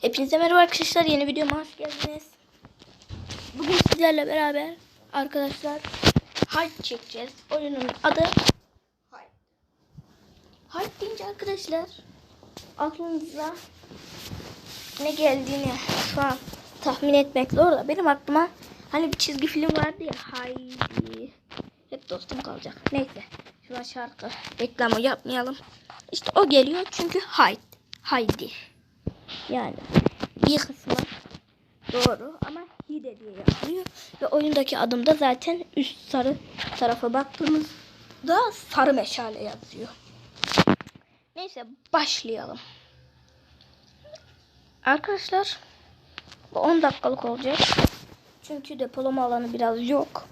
Hepinize merhaba arkadaşlar. Yeni videoma hoş geldiniz. Bugün sizlerle beraber arkadaşlar Hype çekeceğiz. Oyunun adı Hype. Hype deyince arkadaşlar aklınıza ne geldiğini şu an tahmin etmek zor da benim aklıma hani bir çizgi film vardı ya Haydi. Hep dostum kalacak. Neyse. Şu an şarkı reklamı yapmayalım. İşte o geliyor çünkü Haydi. Haydi. Yani bir kısmı doğru ama hide diye yazılıyor. Ve oyundaki adım da zaten üst sarı tarafa baktığımızda sarı meşale yazıyor. Neyse başlayalım. Arkadaşlar bu 10 dakikalık olacak. Çünkü depolama alanı biraz yok.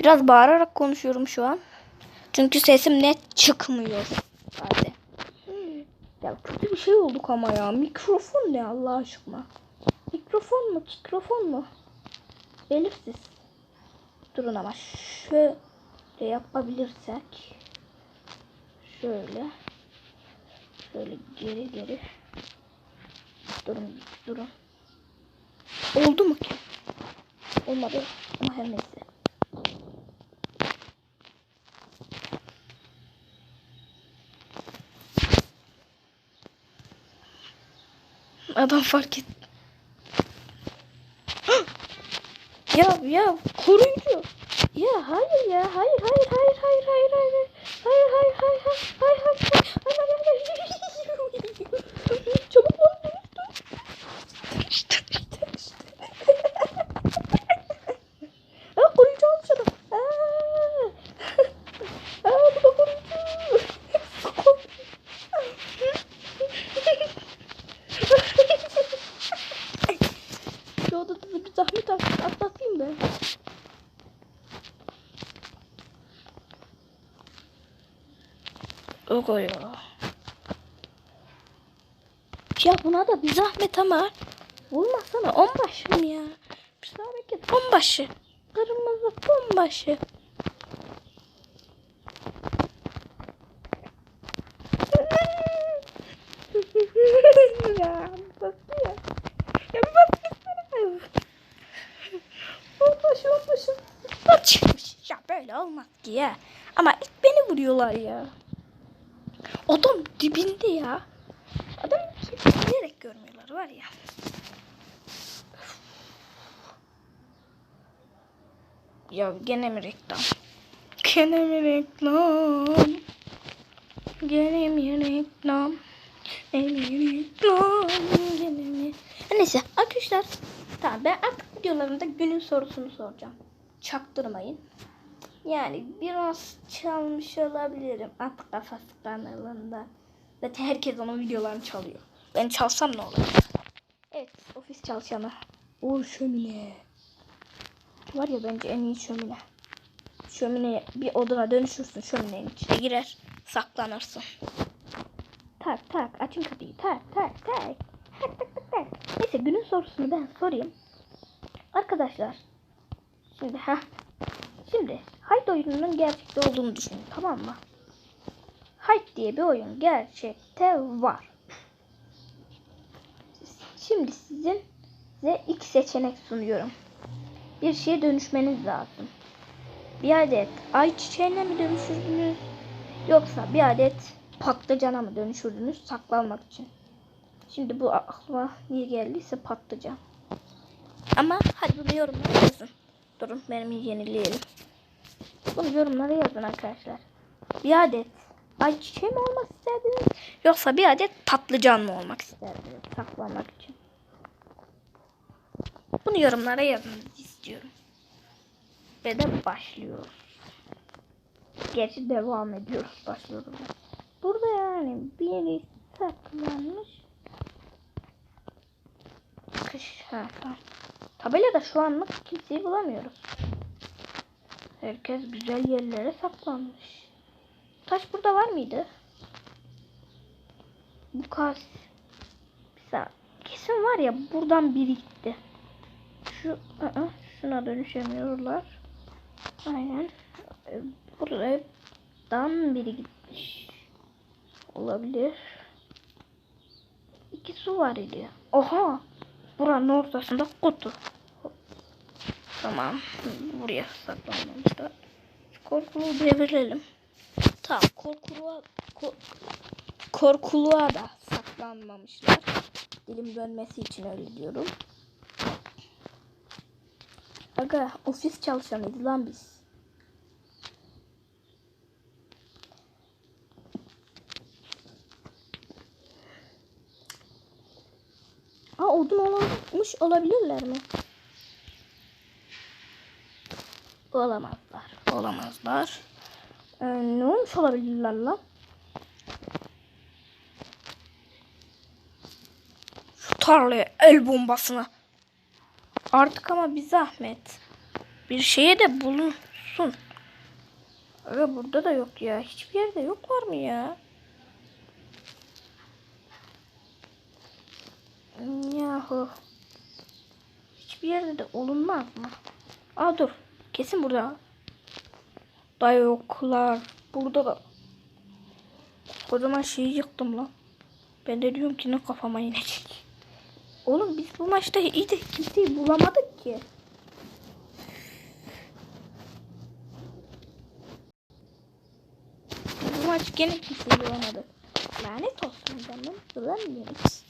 Biraz bağırarak konuşuyorum şu an. Çünkü sesim net çıkmıyor. Hadi. Ya kötü bir şey olduk ama ya. Mikrofon ne Allah aşkına? Mikrofon mu? Mikrofon mu? Belirsiz. Durun ama şöyle yapabilirsek. Şöyle. Şöyle geri geri. Durun durun. Oldu mu ki? Olmadı ama her neyse. Adam fark et. ya ya koruyucu. Ya hayır ya hayır hayır hayır hayır hayır hayır hayır hayır hayır hayır hayır hayır hayır hayır hayır çabuk ol işte işte işte Aa, koruyucu almış adam. Aa. Aa, bu da koruyucu. Şu odada da bir zahmet at- atlatayım ben. Yok o ya. Ya buna da bir zahmet ama vurmasana onbaşım ya. Bir hareket onbaşı. Kırmızı onbaşı. ya bastı ya. Ya bir gitsene. Onbaşı onbaşı. Çıkmış. Ya böyle olmaz ki ya. Ama ilk beni vuruyorlar ya. Adam dibinde ya. Adam bilerek görmüyorlar var ya. Ya gene mi reklam? Gene mi reklam? Gene mi reklam? Gene mi reklam? Gene mi? Neyse arkadaşlar. Tamam ben artık videolarımda günün sorusunu soracağım. Çaktırmayın. Yani biraz çalmış olabilirim at kafası kanalında. Zaten herkes onun videolarını çalıyor. Ben çalsam ne olur? Evet ofis çalışanı. O şömine. Var ya bence en iyi şömine. Şömine bir odana dönüşürsün şöminenin içine girer saklanırsın. Tak tak açın kapıyı tak tak tak. Tak tak tak tak. Neyse günün sorusunu ben sorayım. Arkadaşlar. Şimdi ha. Şimdi Hyde oyununun gerçekte olduğunu düşünün tamam mı? Hyde diye bir oyun gerçekte var. Şimdi sizin size iki seçenek sunuyorum. Bir şeye dönüşmeniz lazım. Bir adet ay çiçeğine mi dönüşürdünüz? Yoksa bir adet patlıcana mı dönüşürdünüz saklanmak için? Şimdi bu aklıma niye geldiyse patlıcan. Ama hadi bunu yorumlara yazın. Durun benim yenileyelim. Bunu yorumlara yazın arkadaşlar. Bir adet ay çiçeği mi olmak isterdiniz? Yoksa bir adet patlıcan mı olmak isterdiniz saklanmak için? Bunu yorumlara yazmanızı istiyorum. Ve de başlıyoruz. Gerçi devam ediyoruz başlıyoruz. Burada yani biri saklanmış. Kış ha tamam. Tabelada şu anlık kimseyi bulamıyoruz. Herkes güzel yerlere saklanmış. Taş burada var mıydı? Bu kas. Kesin var ya buradan biri gitti. Şu ı-ı, şuna dönüşemiyorlar. Aynen. Buradan biri gitmiş. Olabilir. İki su var idi. Oha. Buranın ortasında kutu. Tamam. Buraya saklanmamışlar. Şu korkuluğu devirelim. Tamam. Korkuluğa, ko- korkuluğa da saklanmamışlar. Dilim dönmesi için öyle diyorum. Aga ofis çalışanıydı lan biz. Aa odun olmuş olabilirler mi? Olamazlar. Olamazlar. Ee, ne olmuş olabilirler lan? Şu tarlaya el bombasına. Artık ama bir zahmet. Bir şeye de bulunsun. Aga burada da yok ya. Hiçbir yerde yoklar mı ya? Yahu. Hiçbir yerde de olunmaz mı? Aa dur. Kesin burada. Da yoklar. Burada da. Kocaman şeyi yıktım lan. Ben de diyorum ki ne kafama inecek. Oğlum biz bu maçta iyi de kimseyi bulamadık ki. Bu maç gene kimseyi bulamadık. Lanet olsun canım. Bulamıyoruz.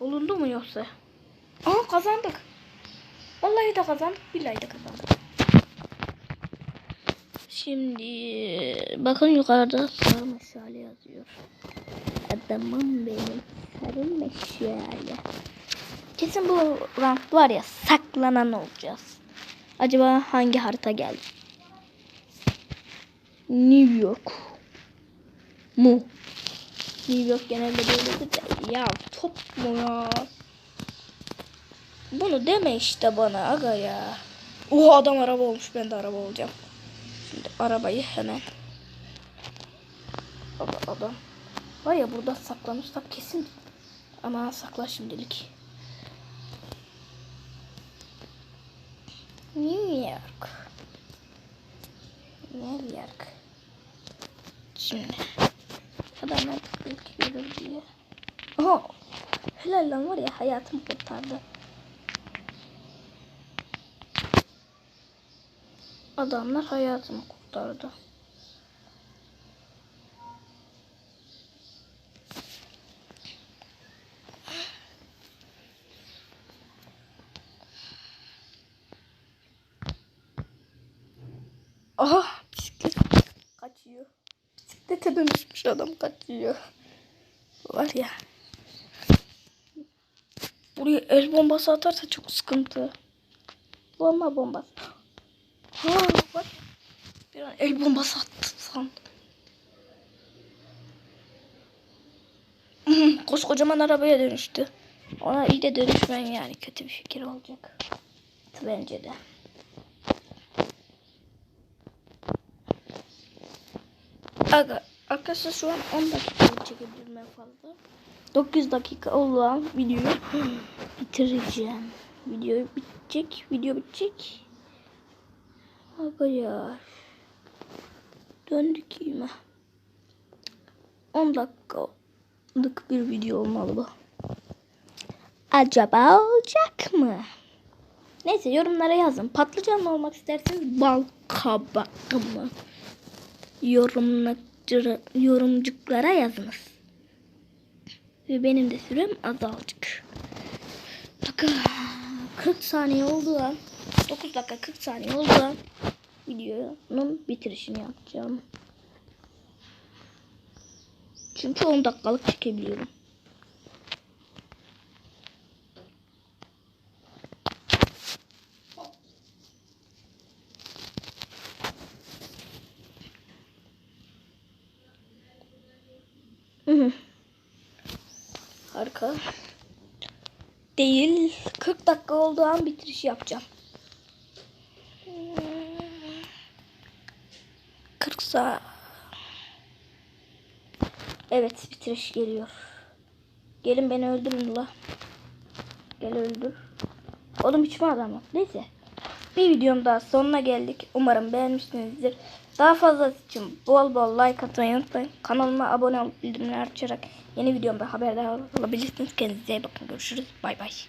Bulundu mu yoksa? Aa kazandık. Vallahi de kazandık. Billahi de kazandık. Şimdi bakın yukarıda sarı meşale yazıyor. Adamım benim sarı meşale. Kesin bu rank var ya saklanan olacağız. Acaba hangi harita geldi? New York mu? New York genelde böyledir de ya top mu ya? Bunu deme işte bana aga ya. Oha adam araba olmuş ben de araba olacağım. Şimdi arabayı hemen. Baba adam. Var ya burada saklanırsak kesin. Ama sakla şimdilik. New York. New York. Şimdi. Adamlar ilk görür diye. Aha. Helal lan var ya hayatımı kurtardı. Adamlar hayatımı kurtardı. Aha bisiklet kaçıyor. Bisiklete dönüşmüş adam kaçıyor. Var ya. Buraya el bombası atarsa çok sıkıntı. Bomba bombası. Bir an el bombası attı sandım. Koskocaman arabaya dönüştü. Ona iyi de dönüşmen yani kötü bir fikir olacak. Bence de. Aga, arkadaşlar şu an 10 dakika çekebilirim en fazla. 9 dakika olan videoyu bitireceğim. Video bitecek, video bitecek. Ya. Döndük yine. 10 dakikalık bir video olmalı bu. Acaba olacak mı? Neyse yorumlara yazın. Patlıcan mı olmak isterseniz bal kabak mı? Yorumlara, yorumcuklara yazınız. Ve benim de sürem azalcık. Dakika 40 saniye oldu an 9 dakika 40 saniye oldu videonun bitirişini yapacağım. Çünkü 10 dakikalık çekebiliyorum. Harika. Değil. 40 dakika olduğu an bitiriş yapacağım. 40 saat. Evet bitiriş geliyor. Gelin beni öldürün la. Gel öldür. Oğlum hiç mi adam yok? Neyse. Bir videom daha sonuna geldik. Umarım beğenmişsinizdir. Daha fazlası için bol bol like atmayı unutmayın. Kanalıma abone olup bildirimleri açarak yeni videomda haberdar olabilirsiniz. Kendinize iyi bakın. Görüşürüz. Bay bay.